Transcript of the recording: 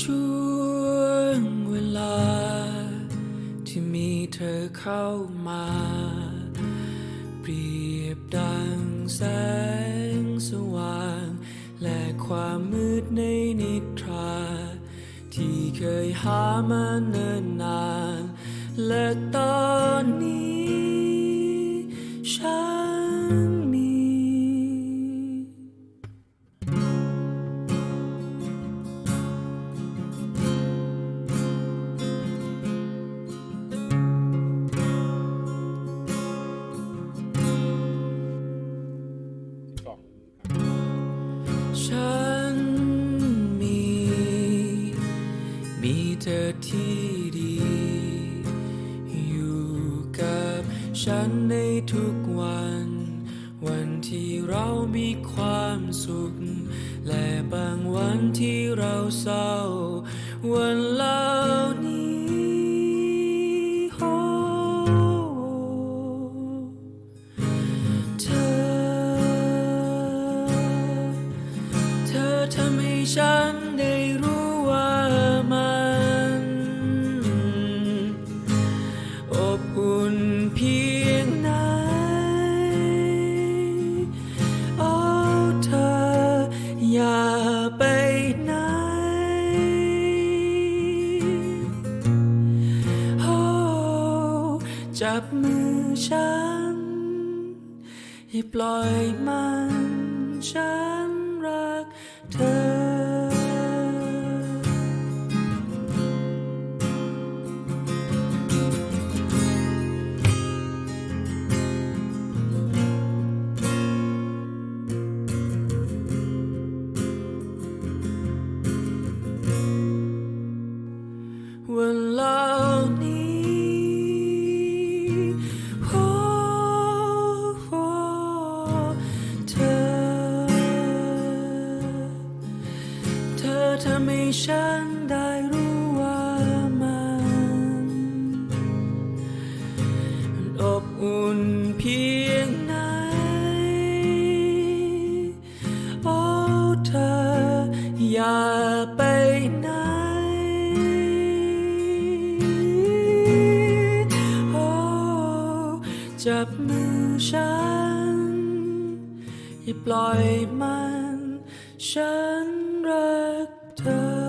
ช่วงเวลา ที่มีเธอเข้ามา เปรียบดังแสงสว่าง และความมืดในนิทรา ที่เคยหามาเนิ่นนาน และตอนนี้ ฉัน มีเธอที่ดี อยู่กับฉันในทุกวัน วันที่เรามีความสุข และบางวันที่เราเศร้า วันเหล่านี้โอ้เธอ เธอทำให้ฉัน ไปไหนโอ้จับมือฉันอย่าปล่อยมันฉัน ทำให้ฉันได้รู้ว่ามันมันอบอุ่นเพียงไหน โอ้เธออย่าไปไหนโอ้จับมือฉัน อย่าปล่อยมัน ฉันรักเธอ